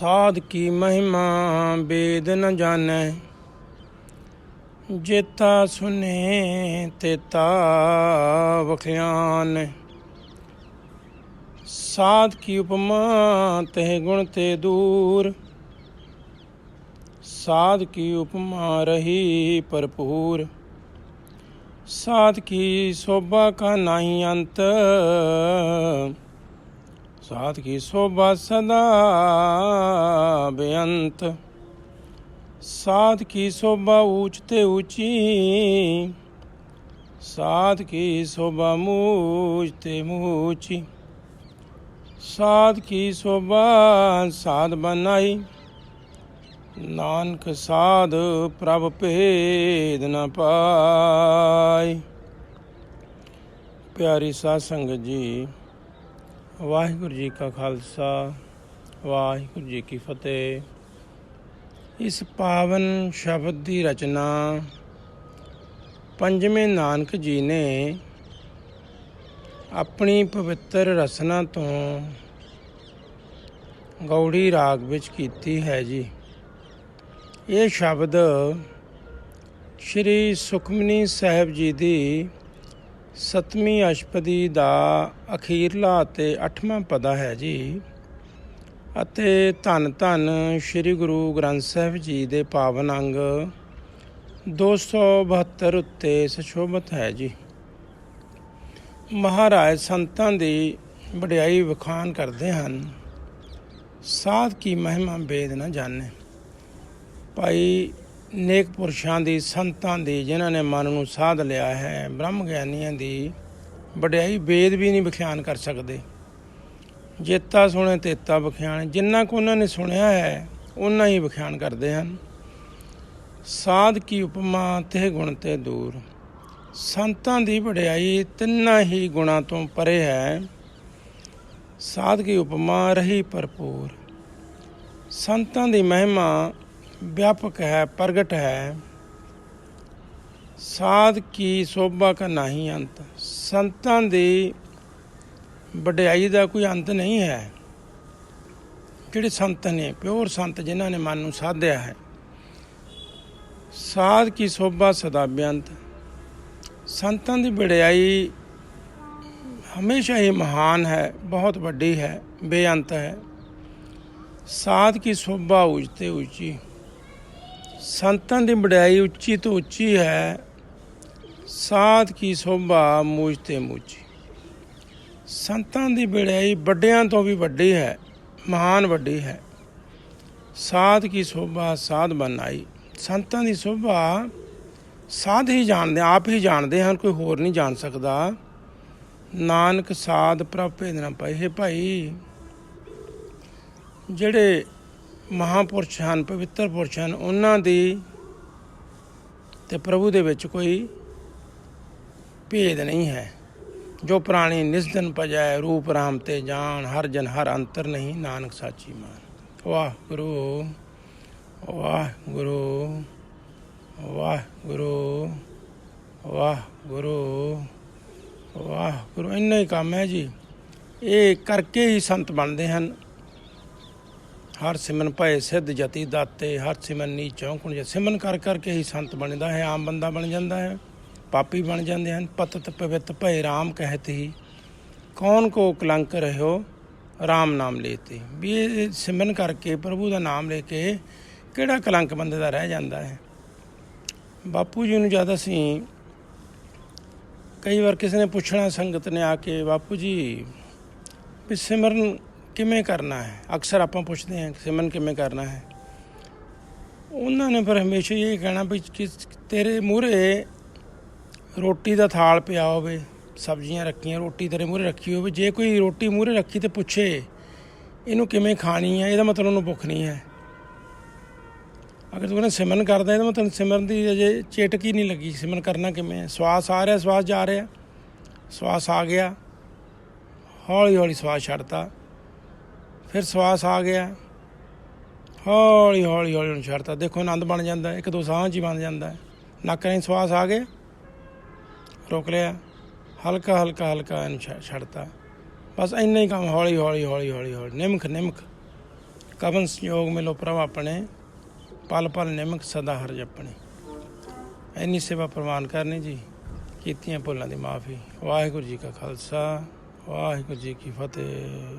ਸਾਧ ਕੀ ਮਹਿਮਾ ਬੇਦ ਨ ਜਾਣੈ। ਜੇਤਾ ਸੁਨੇ ਤੇਤਾ ਵਖਿਆਨ। ਸਾਧ ਕੀ ਉਪਮਾ ਤਹਿ ਗੁਣ ਤੇ ਦੂਰ। ਸਾਧ ਕੀ ਉਪਮਾ ਰਹੀ ਭਰਪੂਰ। ਸਾਧ ਕੀ ਸੋਭਾ ਕਾ ਨਹੀਂ ਅੰਤ। ਸਾਧ ਕੀ ਸੋਭਾ ਸਦਾ ਬੇਅੰਤ। ਸਾਧ ਕੀ ਸੋਭਾ ਊਚ ਤੇ ਊਚੀ, ਸਾਧ ਕੀ ਸੋਭਾ ਮੂਚ ਤੇ ਮੂਚੀ। ਸਾਧ ਕੀ ਸੋਭਾ ਸਾਧ ਬਨਾਈ ਨਾਨਕ ਸਾਧ ਪ੍ਰਭ ਭੇਦ ਨ ਪਾਈ। ਪਿਆਰੀ ਸਾਧ ਸੰਗਤ ਜੀ ਵਾਹਿਗੁਰੂ ਜੀ ਕਾ ਖਾਲਸਾ, ਵਾਹਿਗੁਰੂ ਜੀ ਕੀ ਫਤਿਹ। ਇਸ ਪਾਵਨ ਸ਼ਬਦ ਦੀ ਰਚਨਾ ਪੰਜਵੇਂ ਨਾਨਕ ਜੀ ਨੇ ਆਪਣੀ ਪਵਿੱਤਰ ਰਸਨਾ ਤੋਂ ਗੌੜੀ ਰਾਗ ਵਿੱਚ ਕੀਤੀ ਹੈ ਜੀ। ਇਹ ਸ਼ਬਦ ਸ਼੍ਰੀ ਸੁਖਮਨੀ ਸਾਹਿਬ ਜੀ ਦੀ ਸਤਵੀਂ ਅਸ਼ਪਦੀ ਦਾ ਅਖੀਰਲਾ ਅਤੇ ਅੱਠਵਾਂ ਪਦਾ ਹੈ ਜੀ। ਅਤੇ ਧੰਨ ਧੰਨ ਸ੍ਰੀ ਗੁਰੂ ਗ੍ਰੰਥ ਸਾਹਿਬ ਜੀ ਦੇ ਪਾਵਨ ਅੰਗ 272 ਉੱਤੇ ਸੁਸ਼ੋਭਿਤ ਹੈ ਜੀ। ਮਹਾਰਾਜ ਸੰਤਾਂ ਦੀ ਵਡਿਆਈ ਵਿਖਾਨ ਕਰਦੇ ਹਨ। ਸਾਧ ਕੀ ਮਹਿਮਾ ਬੇਦ ਨਾ ਜਾਣੇ। ਭਾਈ ਨੇਕ ਪੁਰਸ਼ਾਂ ਦੀ ਸੰਤਾਂ ਦੀ ਜਿਨ੍ਹਾਂ ਨੇ ਮਨ ਨੂੰ ਸਾਧ ਲਿਆ ਹੈ, ਬ੍ਰਹਮ ਗਿਆਨੀਆਂ ਦੀ ਵਡਿਆਈ ਵੇਦ ਵੀ ਨਹੀਂ ਵਿਖਿਆਨ ਕਰ ਸਕਦੇ। ਜੇਤਾ ਸੁਣੇ ਤੇਤਾ ਵਿਖਿਆਨ, ਜਿੰਨਾ ਕੁ ਉਹਨਾਂ ਨੇ ਸੁਣਿਆ ਹੈ ਉਹਨਾਂ ਹੀ ਵਿਖਿਆਨ ਕਰਦੇ ਹਨ। ਸਾਧ ਕੀ ਉਪਮਾ ਤੇ ਗੁਣ ਤੇ ਦੂਰ। ਸੰਤਾਂ ਦੀ ਵਡਿਆਈ ਤਿੰਨਾਂ ਹੀ ਗੁਣਾਂ ਤੋਂ ਪਰੇ ਹੈ। ਸਾਧ ਕੀ ਉਪਮਾ, ਰਹੀ ਭਰਪੂਰ। ਸੰਤਾਂ ਦੀ ਮਹਿਮਾ ਵਿਆਪਕ ਹੈ, ਪ੍ਰਗਟ ਹੈ। ਸਾਧ ਕੀ ਸੋਭਾ ਕਾ ਨਹੀਂ ਅੰਤ। ਸੰਤਾਂ ਦੀ ਵਡਿਆਈ ਦਾ ਕੋਈ ਅੰਤ ਨਹੀਂ ਹੈ। ਜਿਹੜੇ ਸੰਤ ਨੇ, ਪਿਓਰ ਸੰਤ ਜਿਨ੍ਹਾਂ ਨੇ ਮਨ ਨੂੰ ਸਾਧਿਆ ਹੈ। ਸਾਧ ਕੀ ਸੋਭਾ ਸਦਾ ਬੇਅੰਤ ਸੰਤਾਂ ਦੀ ਵਡਿਆਈ ਹਮੇਸ਼ਾ ਹੀ ਮਹਾਨ ਹੈ, ਬਹੁਤ ਵੱਡੀ ਹੈ, ਬੇਅੰਤ ਹੈ। ਸਾਧ ਕੀ ਸੋਭਾ ਉੱਚ ਉੱਚੀ। ਸੰਤਾਂ ਦੀ ਵਡਿਆਈ ਉੱਚੀ ਤੋਂ ਉੱਚੀ ਹੈ, ਸਾਧ ਕੀ ਸੋਭਾ ਮੂਝ ਤੇ ਮੂਚੀ ਸੰਤਾਂ ਦੀ ਵਡਿਆਈ ਵੱਡਿਆਂ ਤੋਂ ਵੀ ਵੱਡੀ ਹੈ, ਮਹਾਨ ਵੱਡੀ ਹੈ। ਸਾਧ ਕੀ ਸੋਭਾ, ਸਾਧ ਬਨਾਈ ਸੰਤਾਂ ਦੀ ਸੋਭਾ ਸਾਧ ਹੀ ਜਾਣਦੇ, ਆਪ ਹੀ ਜਾਣਦੇ ਹਨ, ਕੋਈ ਹੋਰ ਨਹੀਂ ਜਾਣ ਸਕਦਾ। ਨਾਨਕ ਸਾਧ ਪ੍ਰਭ ਭੇਦ ਨਾ ਹੈ ਭਾਈ, ਜਿਹੜੇ ਮਹਾਪੁਰਸ਼ ਹਨ ਪਵਿੱਤਰ ਪੁਰਸ਼ ਹਨ ਉਹਨਾਂ ਦੀ ਤੇ ਪ੍ਰਭੂ ਦੇ ਵਿੱਚ ਕੋਈ ਭੇਦ ਨਹੀਂ ਹੈ। ਜੋ ਪ੍ਰਾਣੀ ਨਿਸਦਨ ਪਜੈ ਰੂਪ ਰਾਮ ਤੇ ਜਾਣ, ਹਰ ਜਨ ਹਰ ਅੰਤਰ ਨਹੀਂ, ਨਾਨਕ ਸਾਚੀ ਮਾਨ। ਵਾਹ ਗੁਰੂ ਵਾਹ ਗੁਰੂ ਵਾਹ ਗੁਰੂ ਵਾਹ ਗੁਰੂ ਵਾਹ ਗੁਰੂ ਇੰਨਾ ਹੀ ਕੰਮ ਹੈ ਜੀ। ਇਹ ਕਰਕੇ ਹੀ ਸੰਤ ਬਣਦੇ ਹਨ। ਹਰ ਸਿਮਨ ਭਏ ਸਿੱਧ ਜਤੀ ਦਾਤੇ, ਹਰ ਸਿਮਨ ਨੀਚੋਂ ਕੁਣ ਜੇ ਸਿਮਨ ਕਰ ਕਰਕੇ ਹੀ ਸੰਤ ਬਣਦਾ ਹੈ, ਆਮ ਬੰਦਾ ਬਣ ਜਾਂਦਾ ਹੈ, ਪਾਪੀ ਬਣ ਜਾਂਦੇ ਹਨ। ਪਤਤ ਪਵਿੱਤ ਭਏ RAM ਕਹਿਤ ਹੀ। ਕੌਣ ਕੋ ਕਲੰਕ ਰਹਿਓ RAM ਨਾਮ ਲੇਤੇ। ਵੀ ਇਹ ਸਿਮਰਨ ਕਰਕੇ ਪ੍ਰਭੂ ਦਾ ਨਾਮ ਲੈ ਕੇ ਕਿਹੜਾ ਕਲੰਕ ਬੰਦੇ ਦਾ ਰਹਿ ਜਾਂਦਾ ਹੈ? ਬਾਪੂ ਜੀ ਨੂੰ ਜਦ ਅਸੀਂ ਕਈ ਵਾਰ ਕਿਸੇ ਨੇ ਪੁੱਛਣਾ ਸੰਗਤ ਨੇ ਆ ਕੇ, ਬਾਪੂ ਜੀ, ਵੀ ਸਿਮਰਨ ਕਿਵੇਂ ਕਰਨਾ ਹੈ? ਅਕਸਰ ਆਪਾਂ ਪੁੱਛਦੇ ਹਾਂ ਕਿ ਸਿਮਰਨ ਕਿਵੇਂ ਕਰਨਾ ਹੈ? ਉਹਨਾਂ ਨੇ ਪਰ ਹਮੇਸ਼ਾ ਇਹ ਕਹਿਣਾ ਵੀ ਤੇਰੇ ਮੂਹਰੇ ਰੋਟੀ ਦਾ ਥਾਲ ਪਿਆ ਹੋਵੇ, ਸਬਜ਼ੀਆਂ ਰੱਖੀਆਂ, ਰੋਟੀ ਤੇਰੇ ਮੂਹਰੇ ਰੱਖੀ ਹੋਵੇ, ਜੇ ਕੋਈ ਰੋਟੀ ਮੂਹਰੇ ਰੱਖੀ ਤੇ ਪੁੱਛੇ, ਇਹਨੂੰ ਕਿਵੇਂ ਖਾਣੀ ਹੈ? ਇਹਦਾ ਮਤਲਬ ਉਹਨੂੰ ਭੁੱਖ ਨਹੀਂ ਹੈ। ਅਗਰ ਤੂੰ ਕਹਿੰਦਾ ਸਿਮਰਨ ਕਰਦਾ ਇਹਦਾ ਮਤਲਬ ਸਿਮਰਨ ਦੀ ਅਜੇ ਚੇਟਕ ਹੀ ਨਹੀਂ ਲੱਗੀ। ਸਿਮਰਨ ਕਰਨਾ ਕਿਵੇਂ ਹੈ? ਸਵਾਸ ਆ ਰਿਹਾ, ਸਵਾਸ ਜਾ ਰਿਹਾ। ਸਵਾਸ ਆ ਗਿਆ। ਹੌਲੀ ਹੌਲੀ ਸਵਾਸ ਛੱਡਤਾ। ਫਿਰ ਸਵਾਸ ਆ ਗਿਆ। ਹੌਲੀ ਹੌਲੀ ਹੌਲੀ ਉਹਨੂੰ ਛੱਡਤਾ। ਦੇਖੋ ਆਨੰਦ ਬਣ ਜਾਂਦਾ ਇੱਕ ਦੋ ਸਾਹਾਂ 'ਚ ਹੀ ਬਣ ਜਾਂਦਾ ਨੱਕ ਰਾਹੀਂ ਸਵਾਸ ਆ ਗਏ ਰੋਕ ਲਿਆ। ਹਲਕਾ ਹਲਕਾ ਹਲਕਾ ਇਹਨੂੰ ਛੱਡ- ਛੱਡਤਾ। ਬਸ ਇੰਨਾ ਹੀ ਕੰਮ, ਹੌਲੀ ਹੌਲੀ ਹੌਲੀ ਹੌਲੀ ਹੌਲੀ। ਨਿਮਖ ਨਿਮਖ। ਕਵਨ ਸੰਯੋਗ ਮਿਲੋ ਪ੍ਰਭ ਆਪਣੇ। ਪਲ ਪਲ ਨਿਮਕ ਸਦਾ ਹਰ ਜਪਣੇ। ਇੰਨੀ ਸੇਵਾ ਪ੍ਰਵਾਨ ਕਰਨੀ ਜੀ। ਕੀਤੀਆਂ ਭੁੱਲਾਂ ਦੀ ਮਾਫੀ। ਵਾਹਿਗੁਰੂ ਜੀ ਕਾ ਖਾਲਸਾ। ਵਾਹਿਗੁਰੂ ਜੀ ਕੀ ਫਤਿਹ।